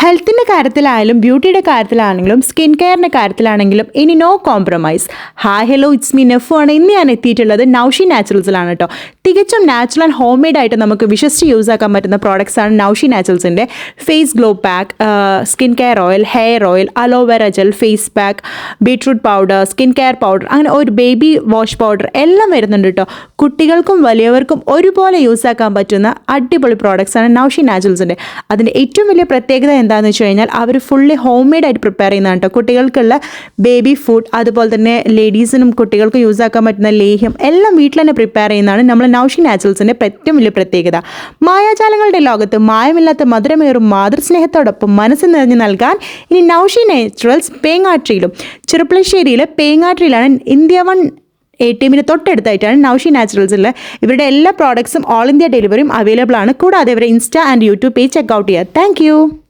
ഹെൽത്തിന്റെ കാര്യത്തിലായാലും ബ്യൂട്ടിയുടെ കാര്യത്തിലാണെങ്കിലും സ്കിൻ കെയറിന്റെ കാര്യത്തിലാണെങ്കിലും ഇനി no compromise. Hi hello it's me Nefu ആണ്. ഇന്ന് ഞാൻ എത്തിയിട്ടുള്ളത് നൗഷി നാച്ചുറൽസിലാണ് കേട്ടോ. തികച്ചും നാച്ചുറൽ ആൻഡ് ഹോം മെയ്ഡ് ആയിട്ട് നമുക്ക് വിശ്വസിച്ച് യൂസ് ആക്കാൻ പറ്റുന്ന പ്രോഡക്റ്റ്സ് ആണ് Naushi നാച്ചുറൽസിന്റെ face glow pack skin care oil hair oil aloe vera gel face pack beetroot powder skin care powder അങ്ങനെ ഒരു ബേബി വാഷ് പൗഡർ എല്ലാം വരുന്നുണ്ട് കേട്ടോ. കുട്ടികൾക്കും വലിയവർക്കും ഒരുപോലെ യൂസ് ആക്കാൻ പറ്റുന്ന അടിപൊളി പ്രോഡക്റ്റ്സ് ആണ് നൗഷി നാച്ചുറൽസിന്റെ. അതിന്റെ ഏറ്റവും വലിയ പ്രത്യേകത എന്താണെന്ന് വെച്ച് കഴിഞ്ഞാൽ അവർ ഫുള്ളി ഹോം മെയ്ഡ് ആയിട്ട് പ്രിപ്പയർ ചെയ്യുന്നതാണ് കേട്ടോ കുട്ടികൾക്കുള്ള ബേബി ഫുഡ് അതുപോലെ തന്നെ ലേഡീസിനും കുട്ടികൾക്കും യൂസ് ആക്കാൻ പറ്റുന്ന ലേഹ്യം എല്ലാം വീട്ടിൽ തന്നെ പ്രിപ്പയർ ചെയ്യുന്നതാണ് നമ്മൾ നൗഷി നാച്ചുറൽസിന്റെ ഏറ്റവും വലിയ പ്രത്യേകത. മായാജാലങ്ങളുടെ ലോകത്ത് മായമില്ലാത്ത മധുരമേറും മാതൃസ്നേഹത്തോടൊപ്പം മനസ്സ് നിറഞ്ഞു നൽകാൻ ഇനി നൗഷി നാച്ചുറൽസ് പേങ്ങാട്രിയിലും ചെറുപ്പളശ്ശേരിയിലെ പേങ്ങാട്രിയിലാണ് ഇന്ത്യ വൺ എ ടി എമ്മിന് തൊട്ടടുത്തായിട്ടാണ് നൗഷി നാച്ചുറൽസിൽ ഇവരുടെ എല്ലാ പ്രോഡക്ട്സും ഓൾ ഇന്ത്യ ഡെലിവറിയും അവൈലബിൾ ആണ്. കൂടാതെ ഇവരെ insta and YouTube page check out ചെയ്യുക താങ്ക്